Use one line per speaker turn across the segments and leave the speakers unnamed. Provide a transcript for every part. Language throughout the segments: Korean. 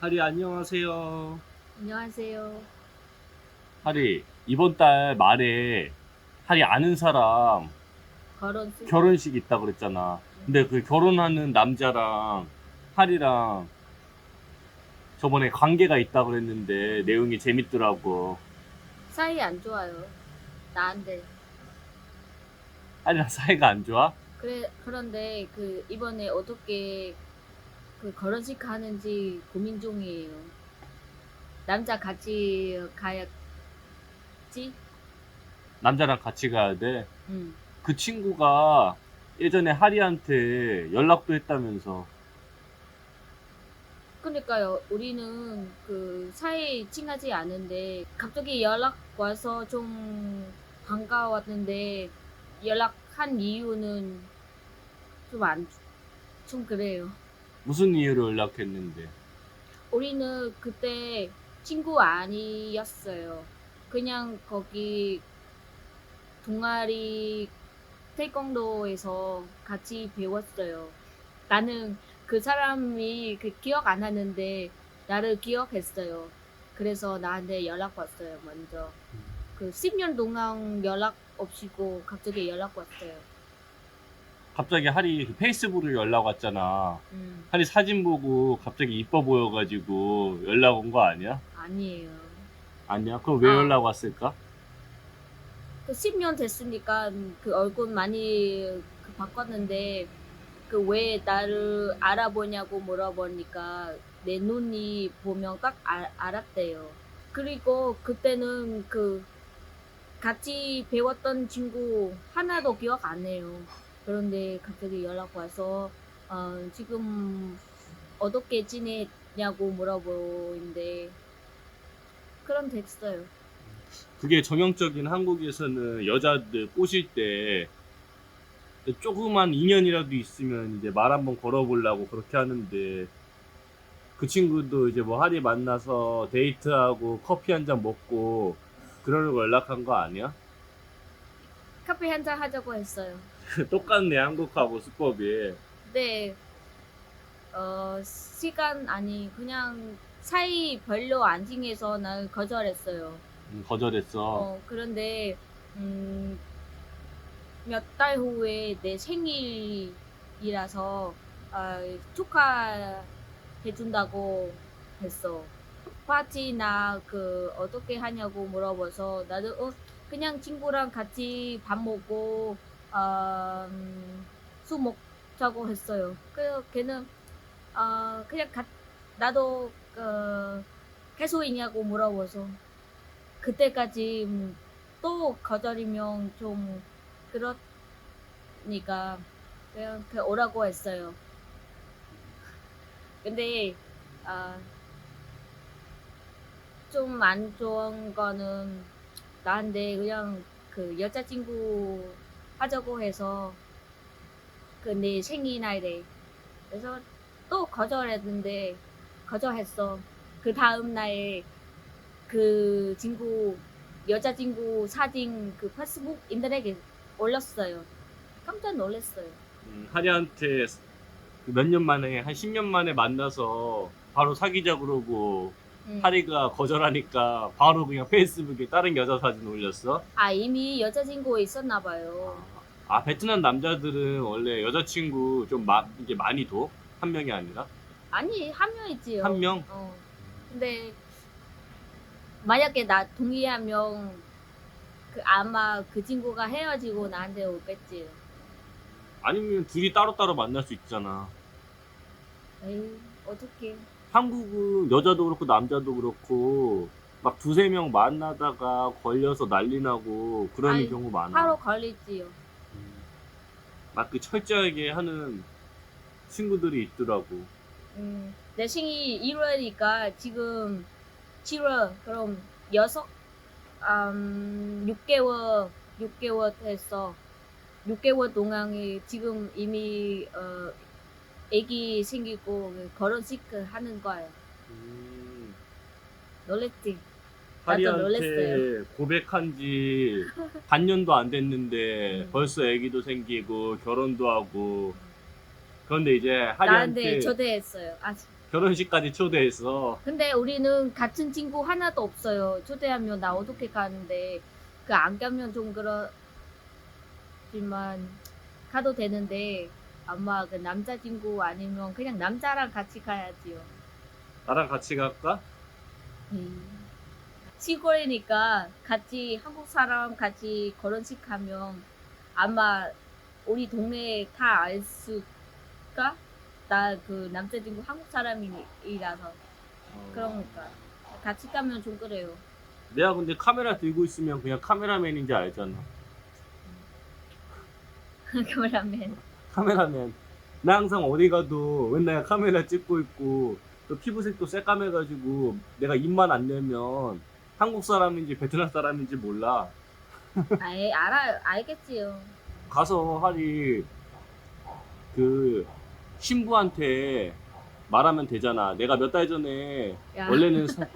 하리 안녕하세요.
안녕하세요.
하리 이번 달 말에 하리 아는 사람
결혼식
결혼식 있다 그랬잖아. 근데 그 결혼하는 남자랑 하리랑 저번에 관계가 있다 그랬는데 내용이 재밌더라고.
사이 안 좋아요. 나한테.
하리랑 사이가 안 좋아?
그래 그런데 그 이번에 어떻게 그 결혼식 하는지 고민 중이에요. 남자 같이 가야지?
남자랑 같이 가야 돼.
응.
그 친구가 예전에 하리한테 연락도 했다면서.
그러니까요. 우리는 그 사이 친하지 않은데 갑자기 연락 와서 좀 반가웠는데 연락한 이유는 좀 안 좀 그래요.
무슨 이유로 연락했는데?
우리는 그때 친구 아니었어요. 그냥 거기 동아리 태권도에서 같이 배웠어요. 나는 그 사람이 그 기억 안 하는데 나를 기억했어요. 그래서 나한테 연락 왔어요, 먼저. 그 10년 동안 연락 없이고 갑자기 연락 왔어요.
갑자기 하리 그 페이스북으로 연락 왔잖아.
음,
하리 사진 보고 갑자기 이뻐 보여가지고 연락 온 거 아니야?
아니에요.
아니야? 그럼 왜
아.
연락 왔을까?
그 10년 됐으니까 그 얼굴 많이 그 바꿨는데 그 왜 나를 알아보냐고 물어보니까 내 눈이 보면 딱 알, 알았대요. 그리고 그때는 그 같이 배웠던 친구 하나도 기억 안 해요. 그런데 갑자기 연락 와서 어, 지금 어떻게 지내냐고 물어보는데 그럼 됐어요.
그게 전형적인 한국에서는 여자들 꼬실 때 조그만 인연이라도 있으면 이제 말 한번 걸어보려고 그렇게 하는데 그 친구도 이제 뭐 하리 만나서 데이트하고 커피 한 잔 먹고 그러려고 연락한 거 아니야?
카페 한잔 하자고 했어요.
똑같네 한국하고 수법이
네, 어, 시간 아니 그냥 사이 별로 안 징해서 난 거절했어요.
음, 거절했어
어, 그런데 음, 몇 달 후에 내 생일이라서 아, 축하해 준다고 했어. 파티나 그 어떻게 하냐고 물어봐서 나도 어, 그냥 친구랑 같이 밥 먹고 어, 음, 술 먹자고 했어요. 그래서 걔는 어, 그냥 가, 나도 어, 계속 있냐고 물어봐서 그때까지 음, 또 거절이면 좀 그러니까 그냥 그 오라고 했어요. 근데 아, 좀 안 좋은 거는 나한테 그냥 그 여자친구 하자고 해서 그내 생일날에 그래서 또 거절했는데 거절했어. 그 다음 날에 그 친구 여자 친구 사진 그 페이스북 인터넷에 올렸어요. 깜짝 놀랐어요.
음, 하리한테 몇 년 만에 한 10년 만에 만나서 바로 사귀자 그러고
음.
하리가 거절하니까 바로 그냥 페이스북에 다른 여자 사진 올렸어.
아 이미 여자친구 있었나 봐요.
아 베트남 남자들은 원래 여자친구 좀 마, 이제 많이 둬? 한 명이 아니라
아니 한 명이지요.
한 명?
어. 근데 만약에 나 동의하면 그 아마 그 친구가 헤어지고 나한테 오겠지.
아니면 둘이 따로따로 만날 수 있잖아.
에이 어떻게?
한국은 여자도 그렇고 남자도 그렇고 막 두세 명 만나다가 걸려서 난리 나고 그런
아이,
경우 많아.
바로 걸리지요.
막 그 철저하게 하는 친구들이 있더라고.
음, 내 생일 1월이니까 지금 7월 그럼 여섯 음, 6개월 6개월 됐어. 6개월 동안에 지금 이미 어, 아기 생기고 결혼식 하는 거예요.
음,
놀랬지? 나도 놀랬어요.
하리한테 고백한 지 반년도 안 됐는데
음.
벌써 아기도 생기고 결혼도 하고 그런데 이제
나한테
하리한테
초대했어요. 아직
결혼식까지 초대했어.
근데 우리는 같은 친구 하나도 없어요. 초대하면 나 어떻게 가는데 그 안 가면 좀 그렇지만 가도 되는데 아마 그 남자친구 아니면 그냥 남자랑 같이 가야지요.
나랑 같이 갈까?
음. 시골이니까 같이 한국 사람 같이 결혼식 하면 아마 우리 동네 다 알 수가 나 그 남자친구 한국 사람이라서 그러니까 같이 가면 좀 그래요.
내가 근데 카메라 들고 있으면 그냥 카메라맨인지 알잖아.
그러면
카메라맨. 나 항상 어디 가도 맨날 카메라 찍고 있고 또 피부색도 새까매가지고 내가 입만 안 내면 한국 사람인지 베트남 사람인지 몰라.
아예 알아 알겠지요.
가서 하리 그 신부한테 말하면 되잖아. 내가 몇 달 전에
야.
원래는 사-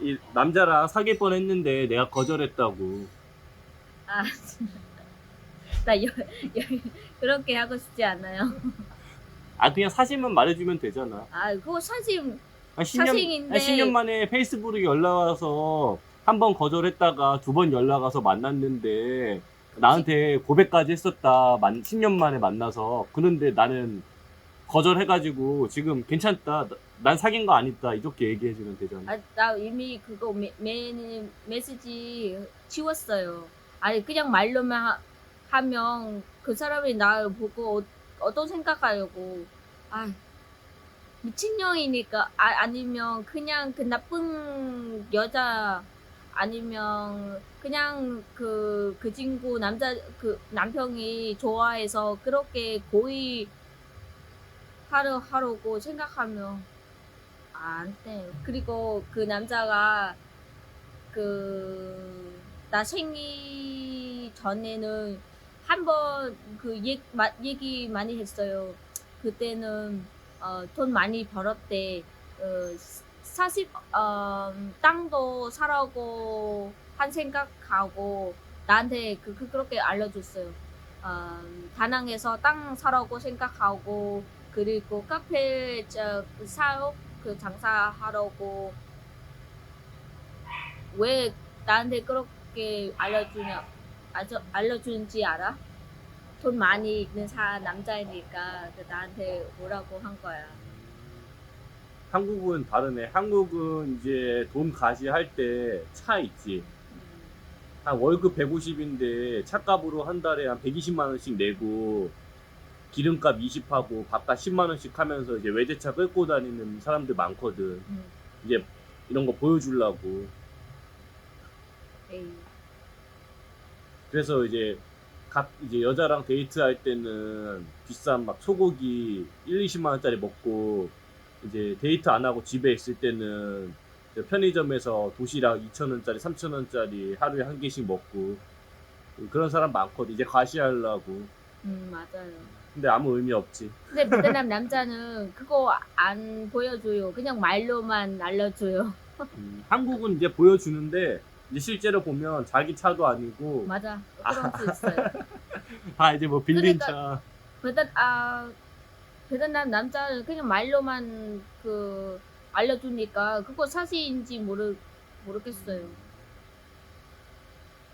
이 남자랑 사귈 뻔했는데 내가 거절했다고.
아 진짜. 나 여, 여, 그렇게 하고 싶지 않아요.
아 그냥 사실만 말해주면 되잖아.
아 그거 사진
한 10년,
사실인데-
한 10년 만에 페이스북에 연락 와서 한 번 거절했다가 두 번 연락 와서 만났는데 나한테 고백까지 했었다. 만 10년 만에 만나서 그런데 나는 거절해가지고 지금 괜찮다. 나- 난 사귄 거 아니다. 이렇게 얘기해주면 되잖아.
아, 나 이미 그거 메, 메, 메시지 지웠어요. 아니 그냥 말로만 하, 하면 그 사람이 나를 보고 어, 어떤 생각하려고 아 미친년이니까 아, 아니면 그냥 그 나쁜 여자 아니면 그냥 그, 그 친구 남자 그 남편이 좋아해서 그렇게 고의 하려 하려고 생각하면 안 돼. 그리고 그 남자가 그 나 생일 전에는 한번그 얘기 많이 했어요. 그때는 어, 돈 많이 벌었대. 어, 사실 어, 땅도 사라고 한 생각하고 나한테 그, 그 그렇게 알려줬어요. 어, 다낭에서 땅 사라고 생각하고 그리고 카페 저 사업 그 장사하려고 왜 나한테 그렇게 알려주냐 알려, 알려주는지 알아? 돈 많이 있는 사 남자이니까 그 나한테 뭐라고 한 거야.
한국은 다르네. 한국은 이제 돈 가시 할 때 차 있지.
음,
한 월급 150인데 차값으로 한 달에 한 120만 원씩 내고 기름값 20하고 밥값 10만 원씩 하면서 이제 외제차 끌고 다니는 사람들 많거든.
음,
이제 이런 거 보여주려고.
에이.
그래서 이제 각 이제 여자랑 데이트할 때는 비싼 막 소고기 1, 20만 원짜리 먹고 이제 데이트 안 하고 집에 있을 때는 편의점에서 도시락 2천 원짜리, 3천 원짜리 하루에 한 개씩 먹고 그런 사람 많거든. 이제 과시하려고.
음 맞아요.
근데 아무 의미 없지.
근데 베트남 남자는 그거 안 보여줘요. 그냥 말로만 알려줘요.
음, 한국은 이제 보여주는데 이제 실제로 보면 자기 차도 아니고
맞아. 그런 수 있어요.
다 이제 뭐 빌린
그러니까-
차.
베트 아 베트남 남자는 그냥 말로만 그 알려주니까 그거 사실인지 모르 모르겠어요.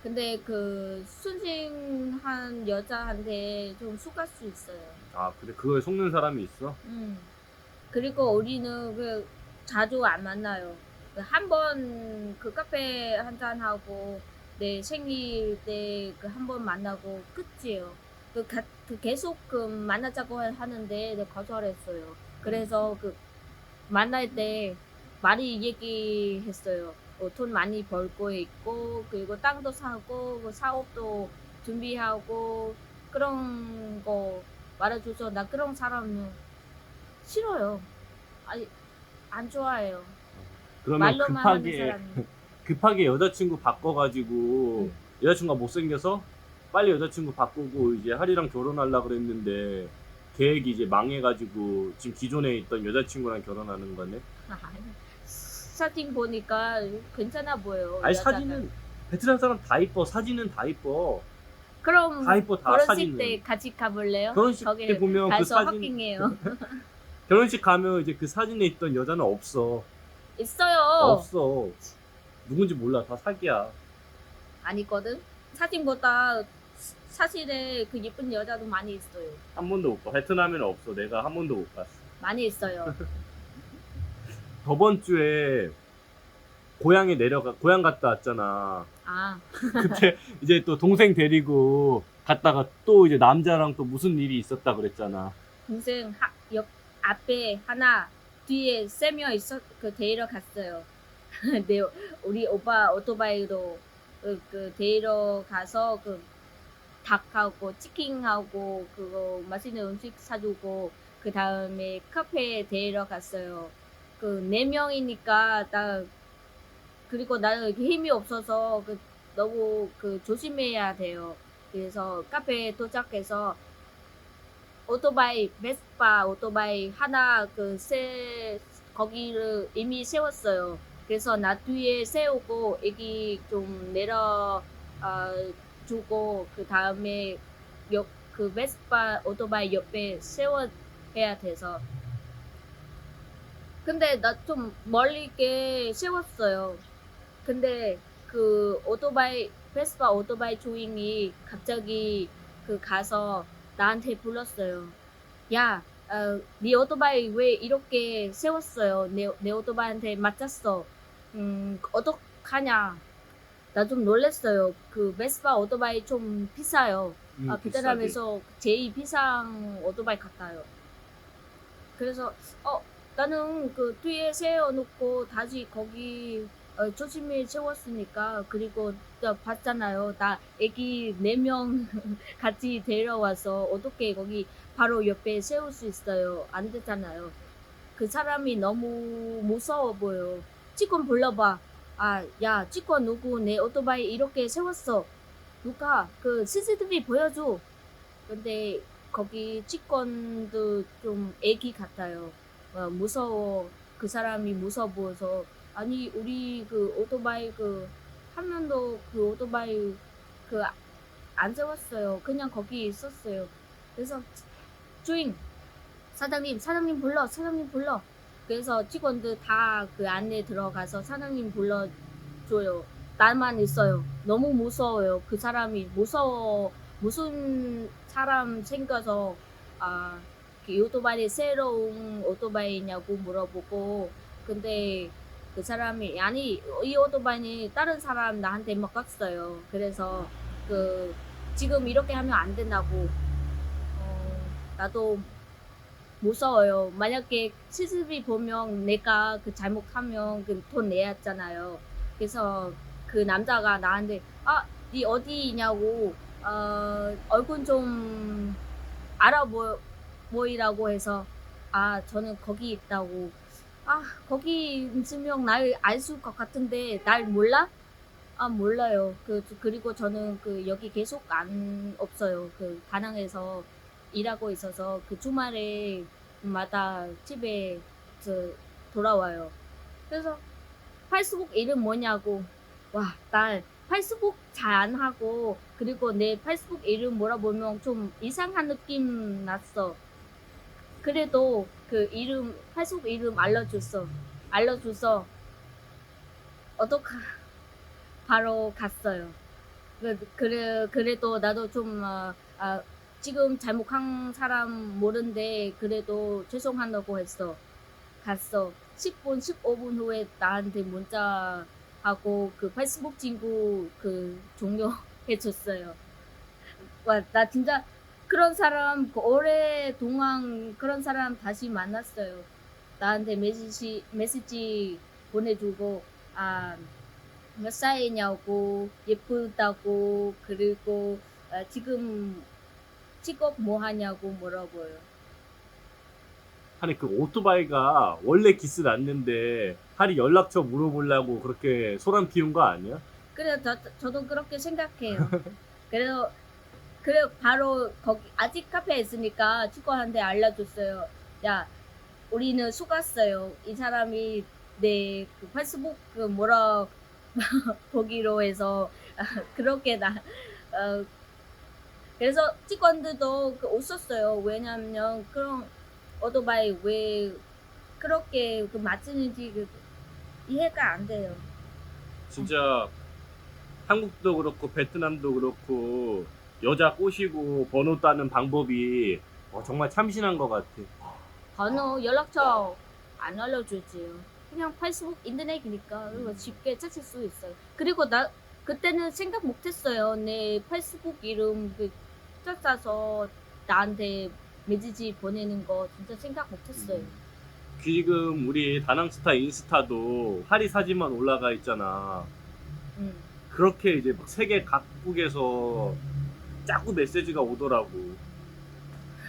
근데 그 순진한 여자한테 좀 속을 수 있어요.
아 근데 그거에 속는 사람이 있어?
음. 그리고 우리는 그 자주 안 만나요. 한 번 그 카페 한잔 하고 내 생일 때 그 한 번 만나고 끝이에요. 그, 가, 그 계속 그 만나자고 하- 하는데 내가 거절했어요. 그래서 그 만날 때 많이 얘기했어요. 어, 돈 많이 벌고 있고 그리고 땅도 사고 그 사업도 준비하고 그런 거 말해줘서 나 그런 사람은 싫어요. 아니 안 좋아해요.
그러면
말로만 하는
급하게
사람이.
급하게 여자친구 바꿔가지고
응.
여자친구가 못생겨서 빨리 여자친구 바꾸고 이제 하리랑 결혼하려 그랬는데 계획이 이제 망해가지고 지금 기존에 있던 여자친구랑 결혼하는 거네.
사진 보니까 괜찮아 보여.
아니
여자가.
사진은 베트남 사람 다 이뻐. 사진은 다 이뻐.
그럼
다 이뻐 다
결혼식
사진은.
때 같이 가볼래요?
결혼식 때 보면 그
가서
사진
확인해요.
결혼식 가면 이제 그 사진에 있던 여자는 없어.
있어요.
없어. 누군지 몰라. 다 사기야.
아니거든. 사진보다 사실에 그 예쁜 여자도 많이 있어요.
한 번도 못 봐. 베트남에는 없어. 내가 한 번도 못 봤어.
많이 있어요.
저번 주에 고향에 내려가 고향 갔다 왔잖아.
아,
그때 이제 또 동생 데리고 갔다가 또 이제 남자랑 또 무슨 일이 있었다 그랬잖아.
동생 하, 옆 앞에 하나 뒤에 세명 있었 그 데리러 갔어요. 네, 우리 오빠 오토바이로 그, 그 데리러 가서 그 닭하고 치킨하고 그거 맛있는 음식 사주고 그 다음에 카페에 데리러 갔어요. 그 네 명이니까 나 그리고 나는 힘이 없어서 그 너무 그 조심해야 돼요. 그래서 카페에 도착해서 오토바이 베스파 오토바이 하나 그 세 거기를 이미 세웠어요. 그래서 나 뒤에 세우고 애기 좀 내려 어, 주고 그 다음에 옆그 베스파 오토바이 옆에 세워야 돼서 근데 나 좀 멀리 있게 세웠어요. 근데 그 오토바이 베스파 오토바이 주인이 갑자기 그 가서 나한테 불렀어요. 야, 어, 네 오토바이 왜 이렇게 세웠어요? 내, 내 오토바이한테 맞았어. 음, 어떡하냐? 나 좀 놀랬어요. 그 베스파 오토바이 좀 비싸요.
음,
아, 베트남에서 제일 비싼 오토바이 같아요. 그래서 어 나는 그 뒤에 세워놓고 다시 거기 어, 조심히 세웠으니까 그리고 또 봤잖아요. 나 애기 네 명 같이 데려와서 어떻게 거기 바로 옆에 세울 수 있어요? 안 되잖아요. 그 사람이 너무 무서워 보여. 직권 불러봐. 아, 야, 직권 누구 내 오토바이 이렇게 세웠어. 누가 그 CCTV 보여줘. 근데 거기 직권도 좀 애기 같아요. 어, 무서워. 그 사람이 무서워 보여서 아니 우리 그 오토바이 그 한 명도 그 오토바이 그 안 세웠어요. 그냥 거기 있었어요. 그래서 주인 사장님 사장님 불러 사장님 불러. 그래서 직원들 다 그 안에 들어가서 사장님 불러줘요. 나만 있어요. 너무 무서워요. 그 사람이 무서워 무슨 사람 생겨서 아, 그 오토바이 새로운 오토바이냐고 물어보고 근데 그 사람이 아니 이 오토바이는 다른 사람 나한테 맡겼어요. 그래서 그 지금 이렇게 하면 안 된다고 어, 나도 무서워요. 만약에 CCTV 보면 내가 그 잘못하면 그 돈 내야 했잖아요. 그래서 그 남자가 나한테 아, 네 어디냐고 어, 얼굴 좀 알아보 보이라고 해서 아 저는 거기 있다고 아 거기 있으면 날 알 수 것 같은데 날 몰라? 아 몰라요. 그 그리고 저는 그 여기 계속 안 없어요. 그 다낭에서 일하고 있어서 그 주말에 마다 집에 저 돌아와요. 그래서 페이스북 이름 뭐냐고 와나 페이스북 잘 안 하고 그리고 내 페이스북 이름 물어보면 좀 이상한 느낌 났어. 그래도 그 이름 페이스북 이름 알려줬어. 알려줘서 어떡하 바로 갔어요. 그, 그래 그래도 나도 좀 어, 아, 지금 잘못한 사람 모른데 그래도 죄송하다고 했어. 갔어. 10분 15분 후에 나한테 문자 하고 그 페이스북 친구 그 종료해 줬어요. 와, 나 진짜 그런 사람 그 오랫동안 그런 사람 다시 만났어요. 나한테 메시지 메시지 보내주고 아 몇 살이냐고 예쁘다고 그리고 아, 지금 직업 뭐 하냐고 물어봐요.
아니 그 오토바이가 원래 기스 났는데 하리 연락처 물어보려고 그렇게 소란 피운 거 아니야?
그래 저 저도 그렇게 생각해요. 그래서 그래 바로 거기 아직 카페에 있으니까 직원한테 알려줬어요. 야 우리는 속았어요. 이 사람이 내 그 페이스북 그 뭐라 보기로 해서 그렇게 나 어, 그래서 직원들도 그 웃었어요. 왜냐면 그런 오토바이 왜 그렇게 그 맞추는지 그 이해가 안 돼요.
진짜 한국도 그렇고 베트남도 그렇고 여자 꼬시고 번호 따는 방법이 어, 정말 참신한 것 같아.
번호 연락처 안 알려주지요. 그냥 페이스북 인터넷이니까 그리고 쉽게 찾을 수 있어요. 그리고 나 그때는 생각 못했어요. 내 페이스북 이름 그 찾아서 나한테 메시지 보내는 거 진짜 생각 못했어요.
지금 우리 다낭스타 인스타도 하리 사진만 올라가 있잖아.
음.
그렇게 이제 막 세계 각국에서 자꾸 메시지가 오더라고.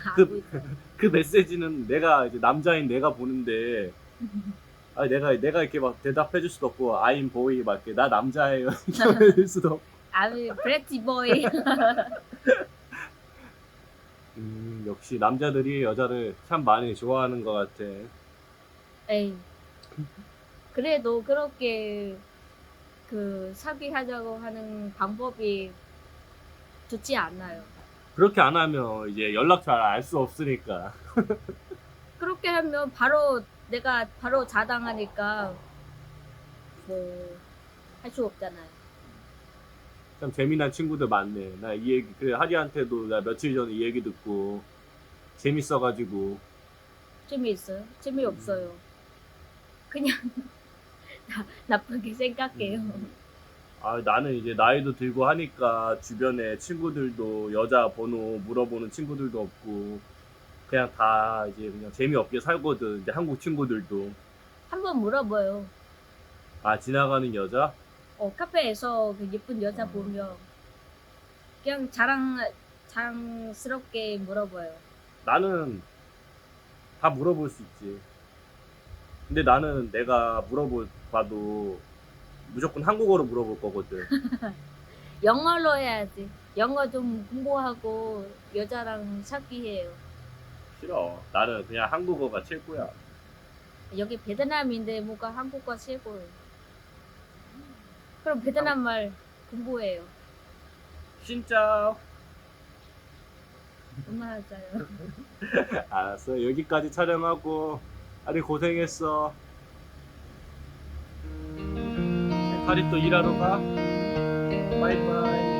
알고
그-
있어요.
그 메시지는 내가 이제 남자인 내가 보는데 아 내가 내가 이렇게 막 대답해 줄 수도 없고 아임 보이 막 이렇게 나 남자예요 이렇게 할 수도 없고
아미 브레티 보이.
음, 역시 남자들이 여자를 참 많이 좋아하는 것 같아
에이. 그래도 그렇게 그 사귀하자고 하는 방법이 좋지 않나요?
그렇게 안 하면 이제 연락처 알수 없으니까
그렇게 하면 바로 내가 바로 자당하니까 뭐 할 수 없잖아요.
참 재미난 친구들 많네 나 이 얘기 그래 하리한테도 나 며칠 전에 이 얘기 듣고 재밌어가지고
재미있어요? 재미없어요. 그냥 나, 나쁘게 생각해요.
아 나는 이제 나이도 들고 하니까 주변에 친구들도 여자 번호 물어보는 친구들도 없고 그냥 다 이제 그냥 재미없게 살거든 이제 한국 친구들도
한번 물어봐요.
아 지나가는 여자
어, 카페에서 그 예쁜 여자
어.
보면 그냥 자랑 자랑스럽게 물어봐요.
나는 다 물어볼 수 있지 근데 나는 내가 물어봐도 무조건 한국어로 물어볼 거거든
영어로 해야지. 영어 좀 공부하고 여자랑 사귀해요.
싫어 나는 그냥 한국어가 최고야
여기 베트남인데 뭐가 한국어 최고예요. 그럼 베트남 말 공부해요.
진짜
얼마나 짜요?
알았어 여기까지 촬영하고 아리 고생했어 하리 또 일하러 가 바이바이